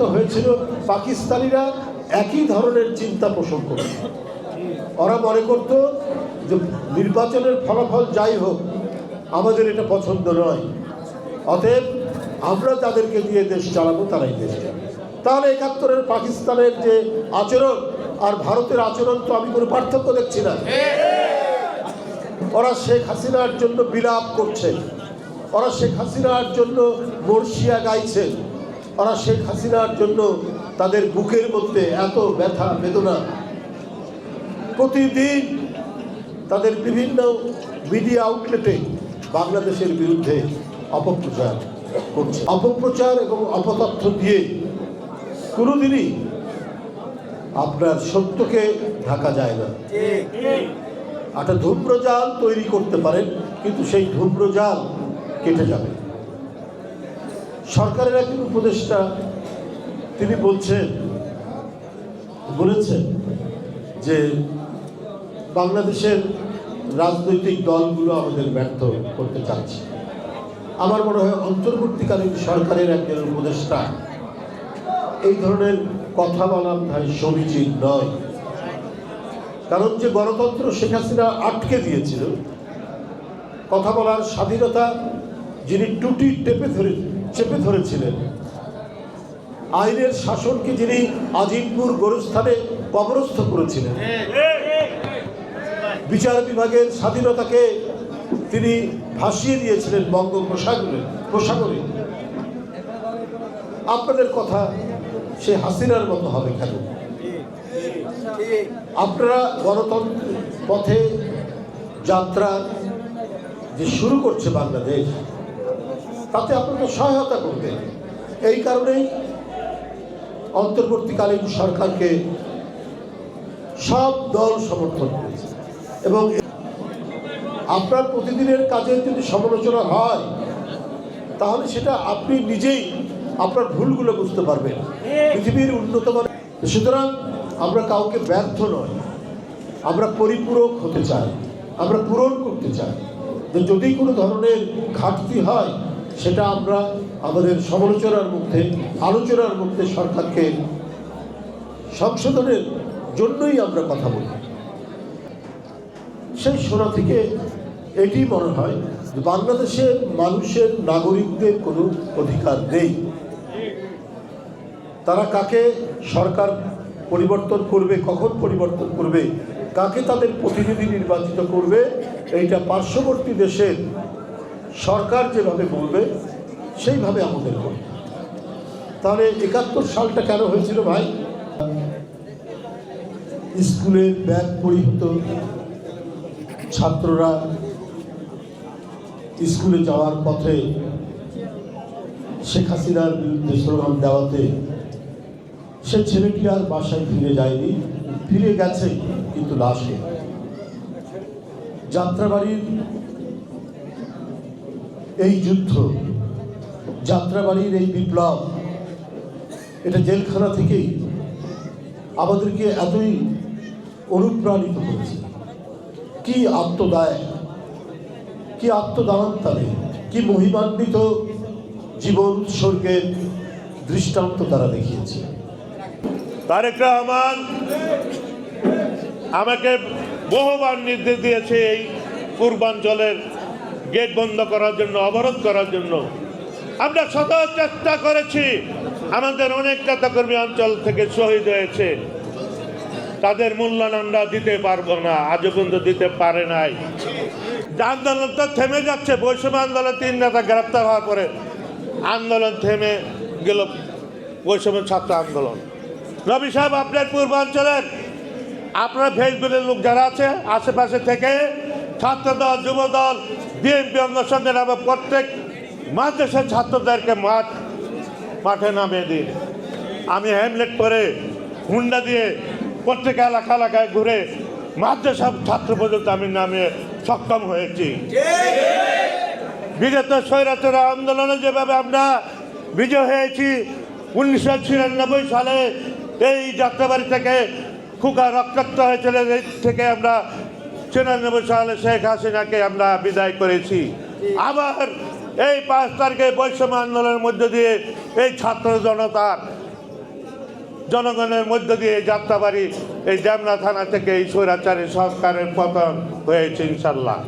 তো হয়েছিল পাকিস্তানিরা একই ধরনের চিন্তা পোষণ করত ওরা মনে করত যে নির্বাচনের ফলাফল যাই হোক, আমাদের এটা পছন্দ নয়। অতএব আমরা তাদেরকে দিয়ে দেশ চালাবো, তারাই দেশ তাহলে একাত্তরের পাকিস্তানের যে আচরণ আর ভারতের আচরণ তো আমি কোনো পার্থক্য দেখছি না। ওরা শেখ হাসিনার জন্য বিলাপ করছে। ওরা শেখ হাসিনার জন্য মর্শিয়া গাইছে। ওরা শেখ হাসিনার জন্য তাদের বুকের মধ্যে এত ব্যথা, বেদনা। প্রতিদিন তাদের বিভিন্ন মিডিয়া আউটলেটে বাংলাদেশের বিরুদ্ধে অপপ্রচার করছে। অপপ্রচার এবং অপতথ্য দিয়ে কোনোদিনই আপনার সত্যকে ঢাকা যায় না। একটা ধূম্রজাল তৈরি করতে পারেন, কিন্তু সেই ধূম্রজাল কেটে যাবে। সরকারের একজন উপদেষ্টা তিনি বলছেন, বলেছেন যে বাংলাদেশের রাজনৈতিক দলগুলো আমাদের ব্যর্থ করতে চাচ্ছে আমার মনে হয় অন্তর্বর্তীকালীন সরকারের একজন উপদেষ্টা এই ধরনের কথা বলা ভাই সমীচীন নয়। কারণ যে গণতন্ত্র শেখ হাসিনা আটকে দিয়েছিল, কথা বলার স্বাধীনতা যিনি টুটি টেপে ধরে চেপে ধরেছিলেন। আইনের শাসনকে যিনি আজিমপুর গোরস্থানে কবরস্থ করেছিলেন, বিচার বিভাগের স্বাধীনতাকে তিনি ভাসিয়ে দিয়েছিলেন বঙ্গোপসাগরে, প্রসাগরে। আপনাদের কথা সে হাসিনার মতো হবে কেন? আপনারা গণতন্ত্র পথে যাত্রা যে শুরু করছে বাংলাদেশ তাতে আপনারা সহায়তা করবেন। এই কারণেই অন্তর্বর্তীকালীন সরকারকে সব দল সমর্থন করেছে। এবং আপনার প্রতিদিনের কাজের যদি সমালোচনা হয়, তাহলে সেটা আপনি নিজেই আপনার ভুলগুলো বুঝতে পারবেন। পৃথিবীর উন্নত সুতরাং আমরা কাউকে ব্যর্থ নয় আমরা পরিপূরক হতে চাই। আমরা পূরণ করতে চাই। যে যদি কোনো ধরনের ঘাটতি হয় সেটা আমরা আমাদের সমালোচনার মধ্যে, আলোচনার মধ্যে সরকারকে সংশোধনের জন্যই আমরা কথা বলি। সেই শোনা থেকে এটি মনে হয় যে বাংলাদেশের মানুষের, নাগরিকদের কোনো অধিকার নেই। তারা কাকে সরকার পরিবর্তন করবে, কখন পরিবর্তন করবে, কাকে তাদের প্রতিনিধি নির্বাচিত করবে, এইটা পার্শ্ববর্তী দেশের সরকার যেভাবে বলবে, সেইভাবে আমাদের করবে তাহলে একাত্তর সালটা কেন হয়েছিল ভাই? স্কুলে ব্যাগ পরিহিত ছাত্ররা স্কুলে যাওয়ার পথে শেখ হাসিনার বিরুদ্ধে স্লোগান দেওয়াতে সে ছেলেটি আর বাসায় ফিরে যায়নি। ফিরে গেছে, কিন্তু লাশে। যাত্রাবাড়ির এই যুদ্ধ, যাত্রাবাড়ির এই বিপ্লব, এটা জেলখানা থেকেই আমাদেরকে এতই অনুপ্রাণিত করেছে। কি আত্মদায়, কি আত্মদান তাদের কি মহিমান্বিত জীবন উৎসর্গের দৃষ্টান্ত তারা দেখিয়েছে। তারেক রহমান আমাকে বহুবার নির্দেশ দিয়েছে এই পূর্বাঞ্চলের গেট বন্ধ করার জন্য, অবরোধ করার জন্য। আমরা শত চেষ্টা করেছি। আমাদের অনেক নেতাকর্মী অঞ্চল থেকে শহীদ হয়েছে। তাদের মূল্যায়ন আমরা দিতে পারব না, আজও পর্যন্ত দিতে পারে নাই। আন্দোলন তো থেমে যাচ্ছে, বৈষম্য আন্দোলন তিন নেতা গ্রেপ্তার হওয়ার পরে আন্দোলন থেমে গেল বৈষম্য ছাত্র আন্দোলন। রবি সাহেব, আপনার পূর্বাঞ্চলের আপনার ফেসবুকের লোক যারা আছে, আশেপাশে থেকে ছাত্রদল, যুবদল বিএনপি অঙ্গ সঙ্গে নামে প্রত্যেক মাদ্রাসার ছাত্রদেরকে মাঠ, মাঠে নামিয়ে দিন আমি হ্যামলেট পরে হুন্ডা দিয়ে প্রত্যেক এলাকা, এলাকায় ঘুরে মাদ্রাসা ছাত্র পর্যন্ত আমি নামে সক্ষম হয়েছি। বিগত স্বৈরাচার আন্দোলনে যেভাবে আমরা বিজয় হয়েছি, উনিশশো ছিয়ানব্বই সালে এই যাত্রাবাড়ি থেকে খুকা রক্তাক্ত হয়েছিল থেকে আমরা ছিয়ানব্বই সালে শেখ হাসিনাকে আমরা বিদায় করেছি। আবার এই পাঁচ তারিখে বৈষম্য আন্দোলনের মধ্য দিয়ে এই ছাত্র জনতার, জনগণের মধ্য দিয়ে যাত্রাবাড়ি এই জামনা থানা থেকে এই স্বৈরাচারী সংস্কারের পতন হয়েছে ইনশাল্লাহ।